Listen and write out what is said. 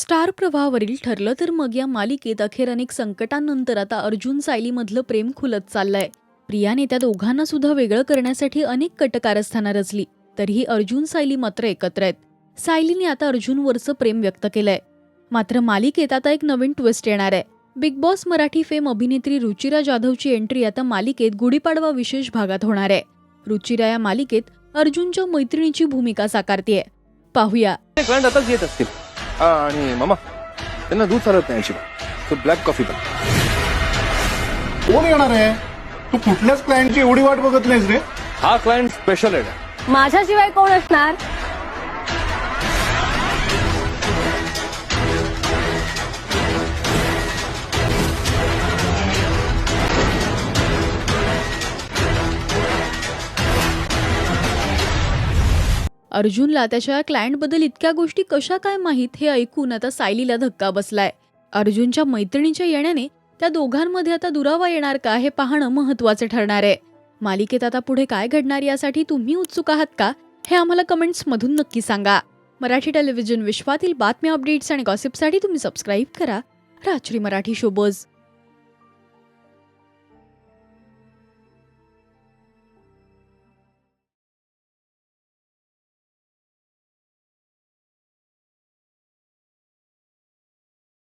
Star प्रवाहावरील ठरलं तर मग या मालिकेत अखेर अनेक संकटांनंतर आता अर्जुन सायलीमधलं प्रेम खुलत चाललंय. प्रियाने त्या दोघांना सुद्धा वेगळं करण्यासाठी अनेक कटकारस्थानं रचली तरीही अर्जुन सायली मात्र एकत्र आहेत. सायलीने आता अर्जुनवरचं प्रेम व्यक्त केलंय. मात्र मालिकेत आता एक नवीन ट्विस्ट येणार आहे. बिग बॉस मराठी फेम अभिनेत्री रुचिरा जाधवची एंट्री आता मालिकेत गुढीपाडवा विशेष भागात होणार आहे. रुचिरा या मालिकेत अर्जुनच्या मैत्रिणीची भूमिका साकारतीये. पाहूया. येत असतील. आणि मामा त्यांना दूध चालत नाही अजिबात. तो ब्लॅक कॉफी पण कोण येणार आहे? तू कुठल्याच क्लायंटची एवढी वाट बघत नाहीस रे. हा क्लायंट स्पेशल आहे. माझ्याशिवाय कोण असणार? अर्जुनला त्याच्या क्लायंटबद्दल इतक्या गोष्टी कशा काय माहीत हे ऐकून आता सायलीला धक्का बसलाय. अर्जुनच्या मैत्रिणीच्या येण्याने त्या दोघांमध्ये आता दुरावा येणार का हे पाहणं महत्वाचं ठरणार आहे. मालिकेत आता पुढे काय घडणार यासाठी तुम्ही उत्सुक आहात का? हे आम्हाला कमेंट्स मधून नक्की सांगा. मराठी टेलिव्हिजन विश्वातील बातम्या अपडेट्स आणि गॉसिपसाठी तुम्ही सबस्क्राईब करा. रात्री मराठी शोबज